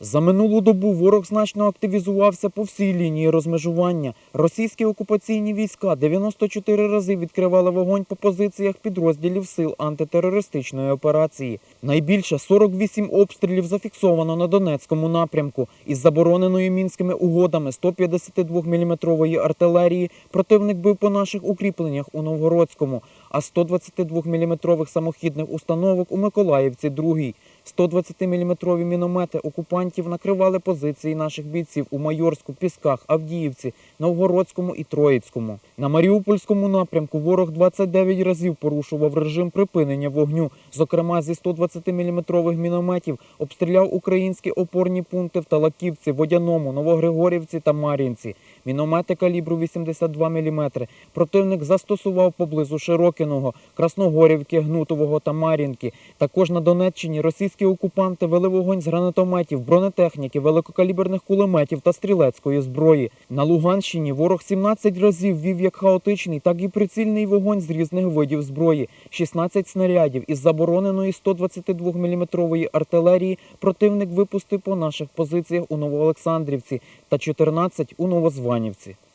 За минулу добу ворог значно активізувався по всій лінії розмежування. Російські окупаційні війська 94 рази відкривали вогонь по позиціях підрозділів сил антитерористичної операції. Найбільше 48 обстрілів зафіксовано на Донецькому напрямку. Із забороненою мінськими угодами 152-мм артилерії противник бив по наших укріпленнях у Новгородському, а 122-мм самохідних установок у Миколаївці другій. 120-мм міномети окупантів накривали позиції наших бійців у Майорську, Пісках, Авдіївці, Новгородському і Троїцькому. На Маріупольському напрямку ворог 29 разів порушував режим припинення вогню. Зокрема, зі 120-мм мінометів обстріляв українські опорні пункти в Талаківці, Водяному, Новогригорівці та Мар'їнці. Міномети калібру 82 мм противник застосував поблизу Широкиного, Красногорівки, Гнутового та Мар'їнки. Також на Донеччині російські окупанти вели вогонь з гранатометів, бронетехніки, великокаліберних кулеметів та стрілецької зброї. На Луганщині ворог 17 разів вів як хаотичний, так і прицільний вогонь з різних видів зброї. 16 снарядів із забороненої 122-мм артилерії противник випустив по наших позиціях у Новоолександрівці та 14 у Новозванівці.